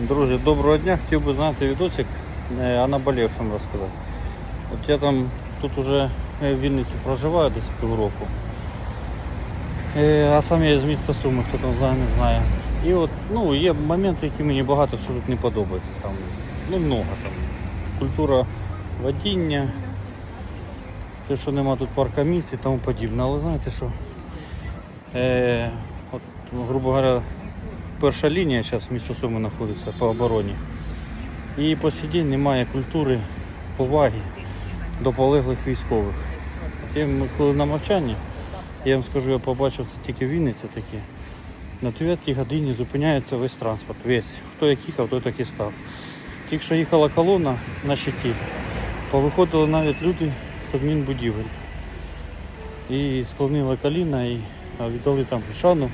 Друзі, доброго дня. Хотів би знати відосик е, о наболівшому розказати. От я там тут уже е, в Вінниці проживаю десь півроку. Е, А сам я з міста Суми, хто там знає, не знає. І от ну, є моменти, які мені багато що тут не подобається. Там, ну, много там. Культура водіння, те, що нема тут парка місць і тому подібне. Але знаєте що? Е, от, ну, грубо говоря, перша лінія зараз в місто Суми знаходиться по обороні. І по сей день немає культури поваги до полеглих військових. Я, коли на мовчанні, я вам скажу, я побачив це тільки в Вінниці такі. На 9 годині зупиняється весь транспорт, весь. Хто як їхав, той так і став. Тільки що їхала колона на щиті, повиходили навіть люди з адмінбудівель. І склонили коліна і віддали там шану,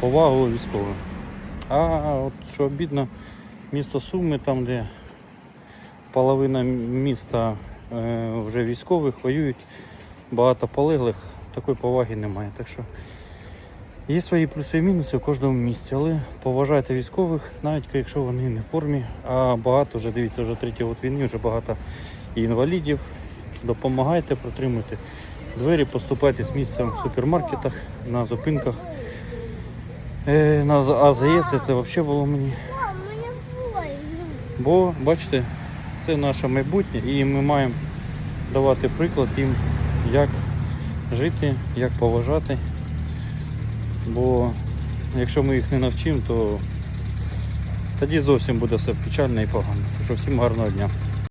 повагу військовим. А от що обідно, місто Суми, там, де половина міста е, вже військових воюють, багато полеглих, такої поваги немає. Так що є свої плюси і мінуси в кожному місті, але поважайте військових, навіть якщо вони не в формі, а багато вже дивіться, вже третій год війни, вже багато і інвалідів. Допомагайте, протримуйте двері, поступайте з місцем в супермаркетах, на зупинках. Е, на АЗС це взагалі було мені. Бо, бачите, це наше майбутнє і ми маємо давати приклад їм, як жити, як поважати. Бо якщо ми їх не навчимо, то тоді зовсім буде все печально і погано. Що всім гарного дня.